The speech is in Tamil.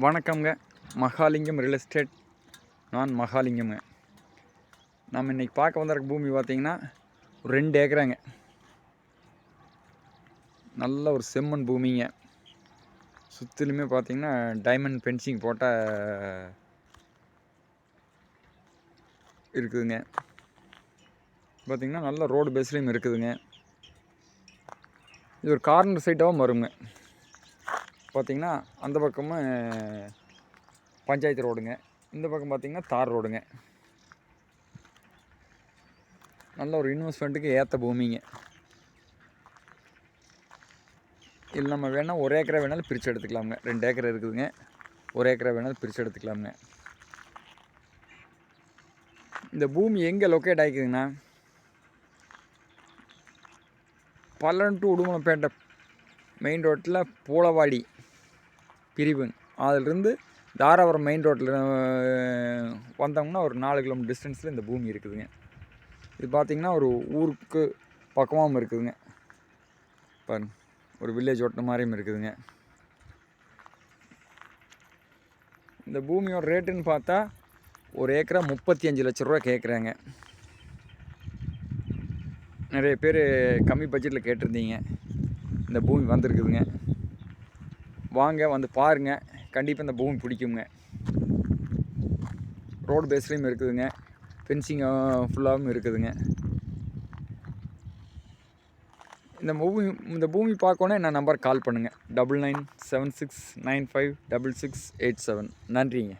வணக்கம்ங்க. மகாலிங்கம் ரியல் எஸ்டேட் நான் மகாலிங்கம்ங்க. நம்ம இன்றைக்கி பார்க்க வந்திருக்க பூமி பார்த்தீங்கன்னா ஒரு ரெண்டு ஏக்கராங்க. நல்ல ஒரு செம்மண் பூமிங்க. சுற்றிலுமே பார்த்தீங்கன்னா டைமண்ட் ஃபென்சிங் போட்ட இருக்குதுங்க. பார்த்திங்கன்னா நல்ல ரோடு பேஸ்லேயும் இருக்குதுங்க. இது ஒரு கார்னர் சைட்டாகவும் வருங்க. பார்த்திங்கன்னா அந்த பக்கமும் பஞ்சாயத்து ரோடுங்க. இந்த பக்கம் பார்த்திங்கன்னா தார் ரோடுங்க. நல்ல ஒரு இன்வெஸ்ட்மெண்ட்டுக்கு ஏற்ற பூமிங்க. இல்லை நம்ம வேணால் ஒரு ஏக்கரை வேணாலும் பிரித்து எடுத்துக்கலாமுங்க. ரெண்டு ஏக்கர் இருக்குதுங்க. ஒரு ஏக்கரை வேணாலும் பிரித்து எடுத்துக்கலாமுங்க. இந்த பூமி எங்கே லொக்கேட் ஆகிக்குதுங்கண்ணா பல்லன் டு உடுமலைப்பேட்டை மெயின் ரோட்டில் பூளவாடி. பிரிவுங்க அதிலிருந்து தாராபுரம் மெயின் ரோட்டில் வந்தோம்னா ஒரு நாலு கிலோமீட்டர் டிஸ்டன்ஸில் இந்த பூமி இருக்குதுங்க. இது பார்த்திங்கன்னா ஒரு ஊருக்கு பக்கமாகவும் இருக்குதுங்க. பாருங்க ஒரு வில்லேஜ் ஓட்டின மாதிரியும் இருக்குதுங்க. இந்த பூமியோட ரேட்டுன்னு பார்த்தா ஒரு ஏக்கரா முப்பத்தி அஞ்சு லட்ச ரூபா கேட்குறாங்க நிறைய பேர் கம்மி பட்ஜெட்டில் கேட்டிருந்தீங்க. இந்த பூமி வந்திருக்குதுங்க. வாங்க வந்து பாருங்கள் கண்டிப்பாக இந்த பூமி பிடிக்குங்க. ரோடு பேஸ்லேயும் இருக்குதுங்க. ஃபென்சிங் ஃபுல்லாகவும் இருக்குதுங்க. இந்த பூமி இந்த பூமி பார்க்கணும் என்ன நம்பர் கால் பண்ணுங்கள் double nine seven six nine five double six eight seven நன்றிங்க.